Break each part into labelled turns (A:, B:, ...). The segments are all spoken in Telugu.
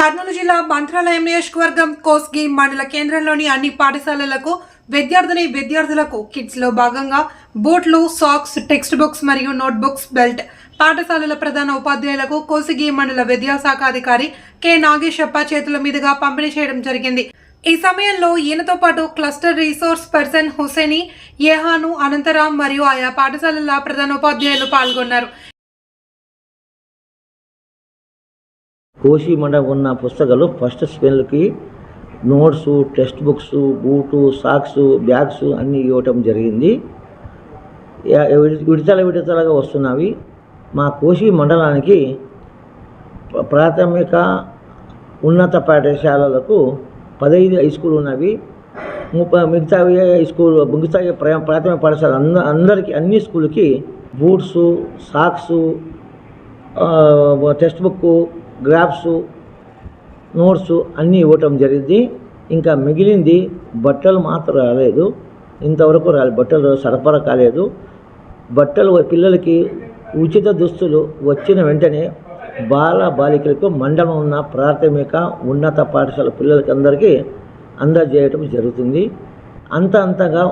A: కర్నూలు జిల్లా మంత్రాలయం నియోజకవర్గం కోస్గి మండల కేంద్రంలోని అన్ని పాఠశాలలకు విద్యార్థిని విద్యార్థులకు కిట్స్లో భాగంగా బూట్లు సాక్స్ టెక్స్ట్ బుక్స్ మరియు నోట్బుక్స్ బెల్ట్ పాఠశాలల ప్రధాన ఉపాధ్యాయులకు కోసిగి మండల విద్యాశాఖ అధికారి కె. నాగేశప్ప చేతుల మీదుగా పంపిణీ చేయడం జరిగింది. ఈ సమయంలో ఈయనతో పాటు క్లస్టర్ రీసోర్స్ పర్సన్ హుసేని ఏహాను అనంతరాం మరియు ఆయా పాఠశాలల ప్రధాన ఉపాధ్యాయులు పాల్గొన్నారు.
B: కోశీ మండలం ఉన్న పుస్తకాలు first స్పెల్కి notes text books boot socks bags అన్నీ ఇవ్వటం జరిగింది. విడతల విడతలుగా వస్తున్నవి. మా కోశీ మండలానికి ప్రాథమిక ఉన్నత పాఠశాలలకు పదహైదు హై స్కూల్ ఉన్నవి. ముప్పై మిగతావి హై స్కూల్ మిగతా ప్రాథమిక పాఠశాల అంద అందరికీ అన్ని స్కూల్కి boots socks text book graphs notes అన్నీ ఇవ్వటం జరిగింది. ఇంకా మిగిలింది బట్టలు మాత్రం రాలేదు. ఇంతవరకు రాలేదు బట్టలు సరఫరా కాలేదు. బట్టలు పిల్లలకి ఉచిత దుస్తులు వచ్చిన వెంటనే బాల బాలికలకు మండలం ఉన్న ప్రాథమిక ఉన్నత పాఠశాల పిల్లలకి అందరికీ అందజేయటం జరుగుతుంది. అంత అంతగా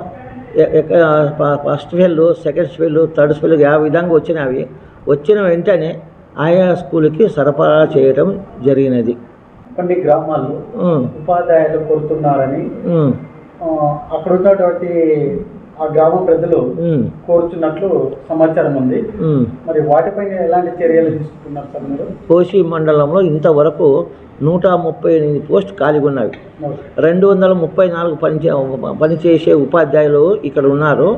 B: first fail second fail third fail ఆ విధంగా వచ్చినవి. వచ్చిన వెంటనే ఆయా స్కూల్కి సరఫరా చేయటం జరిగినది.
C: కొన్ని గ్రామాల్లో ఉపాధ్యాయులు కోరుతున్నారని అక్కడ ఉన్నటువంటి ఆ గ్రామ ప్రజలు కోరుచున్నట్లు సమాచారం ఉంది. మరి వాటిపైన ఎలాంటి చర్యలు తీసుకుంటున్నారు సార్ మీరు?
B: కోసి మండలంలో ఇంతవరకు నూట ముప్పై ఎనిమిది పోస్ట్ ఖాళీగా ఉన్నవి రెండు వందల ముప్పై నాలుగు పనిచే పనిచేసే ఉపాధ్యాయులు ఇక్కడ ఉన్నారు.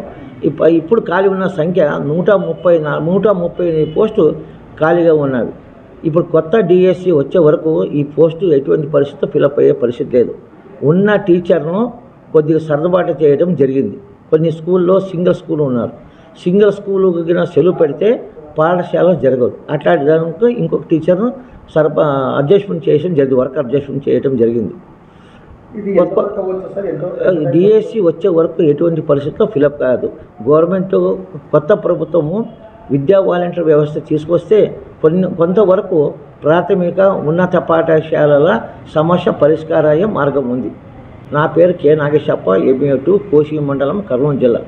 B: ఇప్ప ఇప్పుడు ఖాళీ ఉన్న సంఖ్య నూట ముప్పై నూట ముప్పై ఎనిమిది పోస్టు ఖాళీగా ఉన్నవి. ఇప్పుడు కొత్త డిఎస్సి వచ్చే వరకు ఈ పోస్టు ఎటువంటి పరిస్థితి ఫిలప్ అయ్యే పరిస్థితి లేదు. ఉన్న టీచర్ను కొద్దిగా సర్దుబాటు చేయడం జరిగింది. కొన్ని స్కూల్లో సింగిల్ స్కూల్ ఉన్నారు. సింగిల్ స్కూల్ సెలవు పెడితే పాఠశాల జరగదు. అట్లాంటి దానికి ఇంకొక టీచర్ను సరఫ అడ్జస్ట్మెంట్ చేయడం జరిగింది. వర్క్ అడ్జస్ట్మెంట్ చేయడం జరిగింది. డిఎస్సి వచ్చే వరకు ఎటువంటి పరిస్థితుల్లో ఫిలప్ కాదు. గవర్నమెంట్ కొత్త ప్రభుత్వము విద్యా వాలంటీర్ వ్యవస్థ తీసుకొస్తే కొన్ని కొంతవరకు ప్రాథమిక ఉన్నత పాఠశాలల సమస్య పరిష్కారాయ మార్గం ఉంది. నా పేరు కె. నాగేశప్ప ఎంఏ టూ కోసి మండలం కర్నూలు జిల్లా.